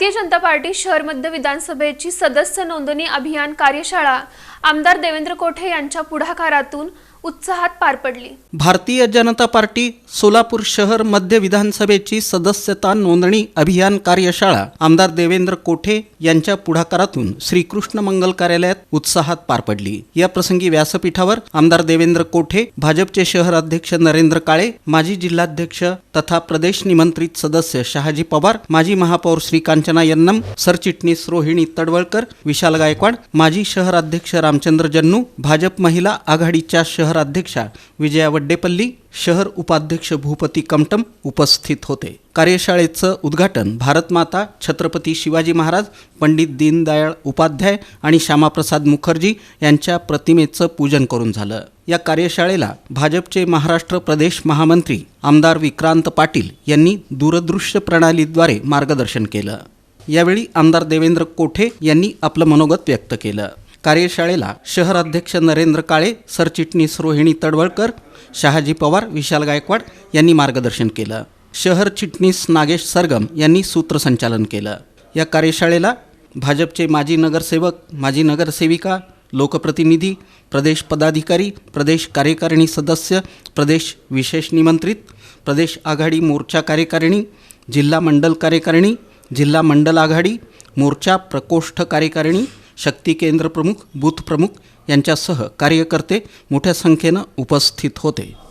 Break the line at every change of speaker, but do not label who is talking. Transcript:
Bharatiya Janata party शहर मध्य विधानसभेची सदस्य नोंदणी अभियान कार्यशाळा आमदार देवेंद्र कोठे यांच्या पुढाकारातून उत्साहात पार पडली.
भारतीय जनता पार्टी सोलापूर शहर मध्य विधानसभेची सदस्यता नोंदणी अभियान कार्यशाळा आमदार देवेंद्र कोठे यांच्या पुढाकारातून श्रीकृष्ण मंगल कार्यालयात उत्साहात पार पडली. या प्रसंगी व्यासपीठावर आमदार देवेंद्र कोठे भाजपचे शहर अध्यक्ष नरेंद्र काळे माजी जिल्हाध्यक्ष तथा प्रदेश निमंत्रित सदस्य शहाजी पवार माजी महापौर श्री कांचना यन्नम सरचिटणीस रोहिणी तडवळकर विशाल गायकवाड माजी शहर अध्यक्ष रामचंद्र जन्नू भाजप महिला आघाडीच्या शहर अध्यक्षा विजया वड्डेपल्ली शहर उपाध्यक्ष भूपती कमटम उपस्थित होते. कार्यशाळेचं उद्घाटन भारतमाता छत्रपती शिवाजी महाराज पंडित दीनदयाळ उपाध्याय आणि श्यामाप्रसाद मुखर्जी यांच्या प्रतिमेचं पूजन करून झालं. या कार्यशाळेला भाजपचे महाराष्ट्र प्रदेश महामंत्री आमदार विक्रांत पाटील यांनी दूरदृश्य प्रणालीद्वारे मार्गदर्शन केलं. यावेळी आमदार देवेंद्र कोठे यांनी आपलं मनोगत व्यक्त केलं. कार्यशाळेला शहर अध्यक्ष नरेंद्र काळे सरचिटणीस रोहिणी तडवळकर शहाजी पवार विशाल गायकवाड यांनी मार्गदर्शन केलं. शहर चिटणीस नागेश सरगम यांनी सूत्रसंचालन केलं. या कार्यशाळेला भाजपचे माजी नगरसेवक माजी नगरसेविका लोकप्रतिनिधी प्रदेश पदाधिकारी प्रदेश कार्यकारिणी सदस्य प्रदेश विशेष निमंत्रित प्रदेश आघाडी मोर्चा कार्यकारिणी जिल्हा मंडल कार्यकारिणी जिल्हा मंडल आघाडी मोर्चा प्रकोष्ठ कार्यकारिणी शक्ती केंद्र प्रमुख बूथ प्रमुख यांच्यासह कार्यकर्ते मोठ्या संख्येनं उपस्थित होते.